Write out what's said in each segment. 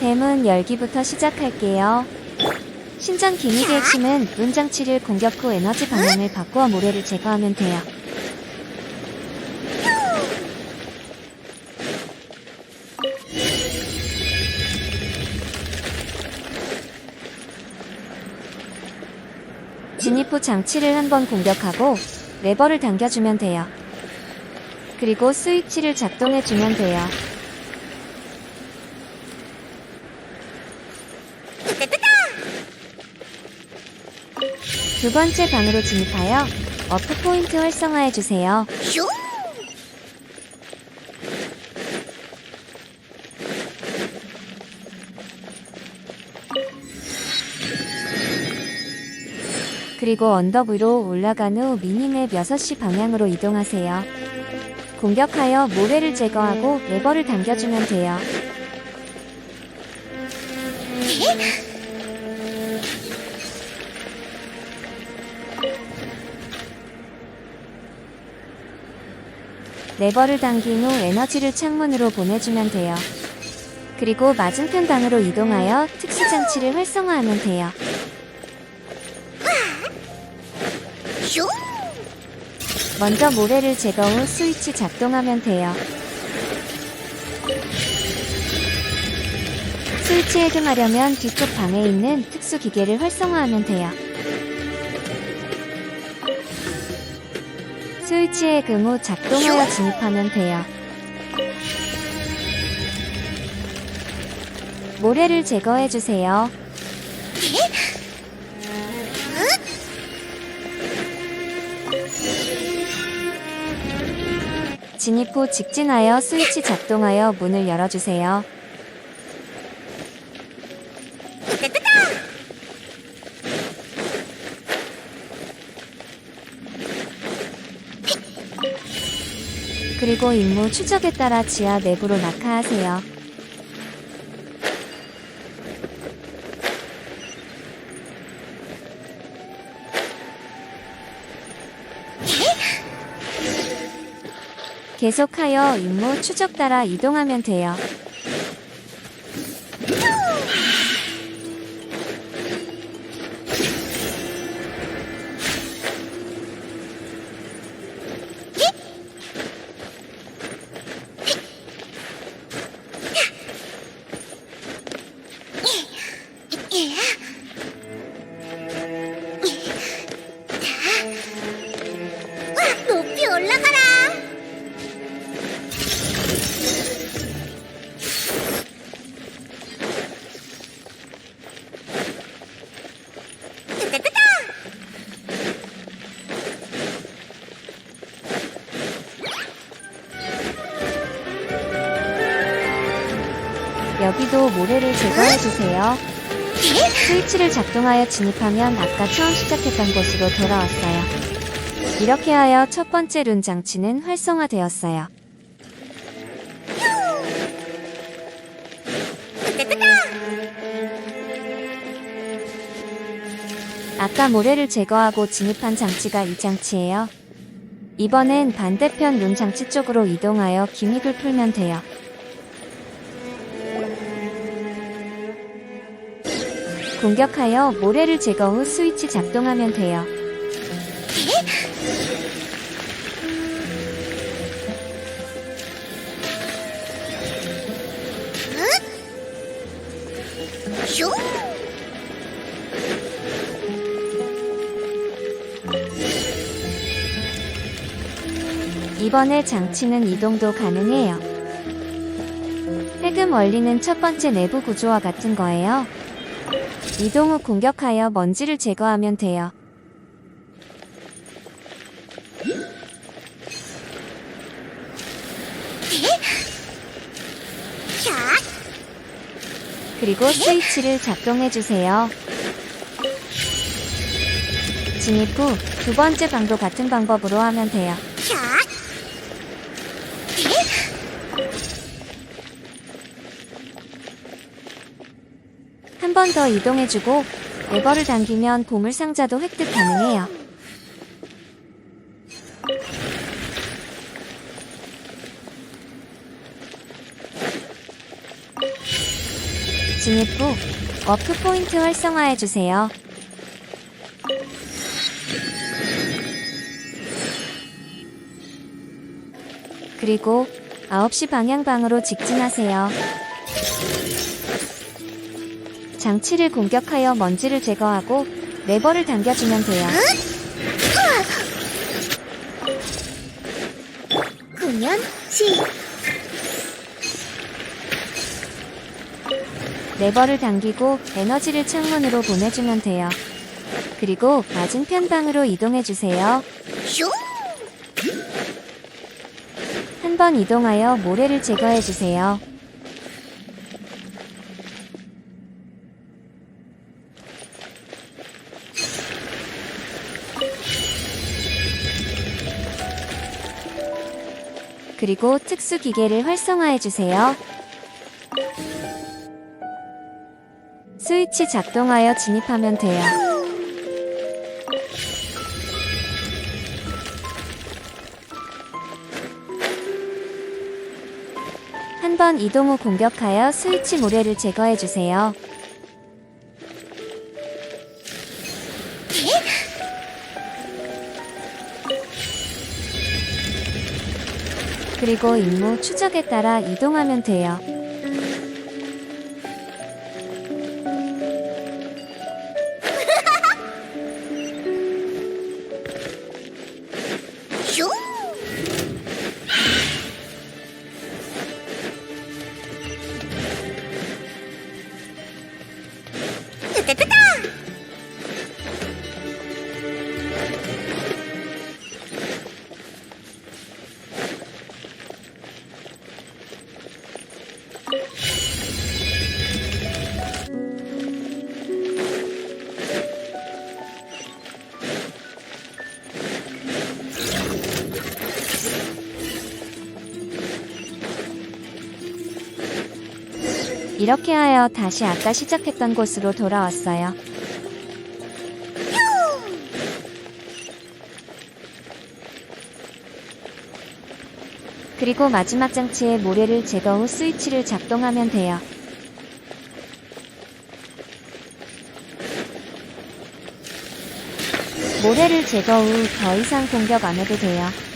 대문 열기부터 시작할게요. 신전 기믹의 핵심은 문장치를 공격 후 에너지 방향을 바꾸어 모래를 제거하면 돼요. 진입 후 장치를 한번 공격하고 레버를 당겨주면 돼요. 그리고 스위치를 작동해주면 돼요. 두 번째 방으로 진입하여 어프 포인트 활성화해 주세요. 슝! 그리고 언덕 위로 올라간 후 미니맵 6시 방향으로 이동하세요. 공격하여 모래를 제거하고 레버를 당겨주면 돼요. 레버를 당긴 후 에너지를 창문으로 보내주면 돼요. 그리고 맞은편 방으로 이동하여 특수장치를 활성화하면 돼요. 슝! 먼저 모래를 제거 후 스위치 작동하면 돼요. 스위치 해금하려면 뒤쪽 방에 있는 특수 기계를 활성화하면 돼요. 스위치 해금 후 작동하여 진입하면 돼요. 모래를 제거해 주세요. 진입 후 직진하여 스위치 작동하여 문을 열어주세요. 그리고 임무 추적에 따라 지하 내부로 낙하하세요. 계속하여 임무 추적 따라 이동하면 돼요. 여기도 모래를 제거해주세요. 스위치를 작동하여 진입하면 아까 처음 시작했던 곳으로 돌아왔어요. 이렇게 하여 첫 번째 룬 장치는 활성화되었어요. 아까 모래를 제거하고 진입한 장치가 이 장치예요. 이번엔 반대편 룬 장치 쪽으로 이동하여 기믹을 풀면 돼요. 공격하여 모래를 제거 후 스위치 작동하면 돼요. 슝! 이번에 장치는 이동도 가능해요. 해금 원리는 첫 번째 내부 구조와 같은 거예요. 이동 후 공격하여 먼지를 제거하면 돼요. 샷! 그리고 스위치를 작동해주세요. 진입 후 두 번째 방도 같은 방법으로 하면 돼요. 번 더 이동해주고 레버를 당기면 보물 상자도 획득 가능해요. 진입 후 워프 포인트 활성화해 주세요. 그리고 9시 방향방으로 직진하세요. 장치를 공격하여 먼지를 제거하고 레버를 당겨주면 돼요. 구면 시 레버를 당기고 에너지를 창문으로 보내주면 돼요. 그리고 맞은편 방으로 이동해주세요. 슝 한 번 이동하여 모래를 제거해주세요. 그리고 특수 기계를 활성화해 주세요. 스위치 작동하여 진입하면 돼요. 한 번 이동 후 공격하여 스위치 모래를 제거해 주세요. 그리고 임무 추적에 따라 이동하면 돼요. 이렇게 하여 다시 아까 시작했던 곳으로 돌아왔어요. 그리고 마지막 장치의 모래를 제거 후 스위치를 작동하면 돼요. 모래를 제거 후 더 이상 공격 안 해도 돼요.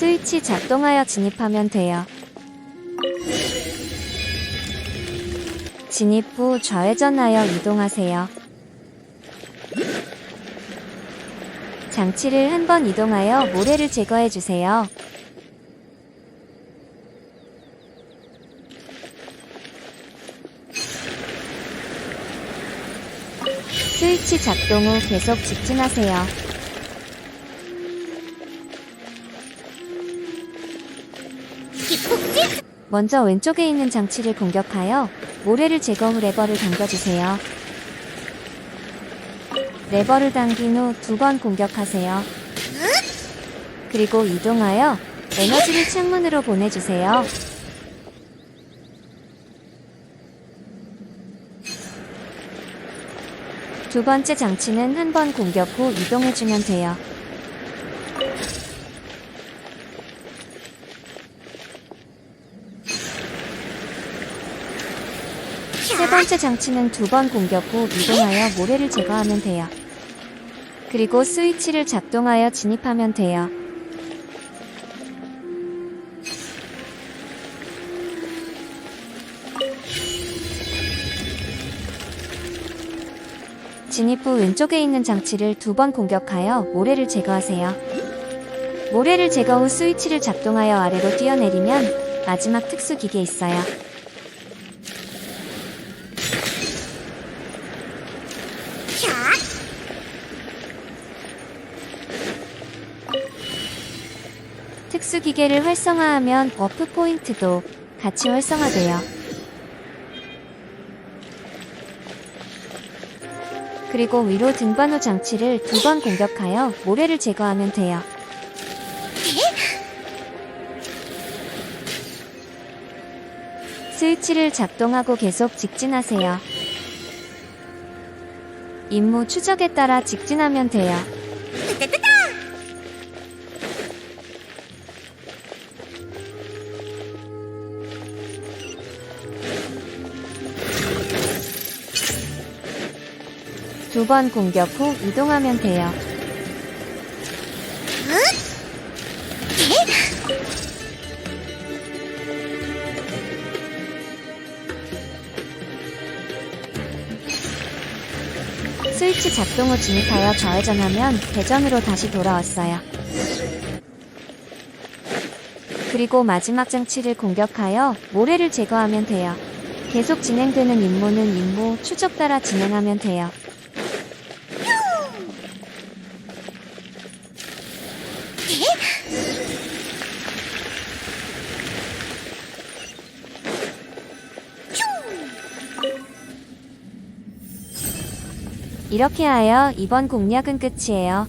스위치 작동하여 진입하면 돼요. 진입 후 좌회전하여 이동하세요. 장치를 한 번 이동하여 모래를 제거해 주세요. 스위치 작동 후 계속 직진하세요. 먼저 왼쪽에 있는 장치를 공격하여 모래를 제거 후 레버를 당겨주세요. 레버를 당긴 후 두 번 공격하세요. 그리고 이동하여 에너지를 창문으로 보내주세요. 두 번째 장치는 한 번 공격 후 이동해주면 돼요. 세 번째 장치는 두 번 공격 후 이동하여 모래를 제거하면 돼요. 그리고 스위치를 작동하여 진입하면 돼요. 진입 후 왼쪽에 있는 장치를 두 번 공격하여 모래를 제거하세요. 모래를 제거 후 스위치를 작동하여 아래로 뛰어내리면 마지막 특수 기계 있어요. 특수 기계를 활성화하면 워프 포인트도 같이 활성화돼요. 그리고 위로 등반 후 장치를 두 번 공격하여 모래를 제거하면 돼요. 스위치를 작동하고 계속 직진하세요. 임무 추적에 따라 직진하면 돼요. 두 번 공격 후 이동하면 돼요. 스위치 작동 후 진입하여 좌회전하면 대전으로 다시 돌아왔어요. 그리고 마지막 장치를 공격하여 모래를 제거하면 돼요. 계속 진행되는 임무는 임무 추적 따라 진행하면 돼요. 이렇게 하여 이번 공략은 끝이에요.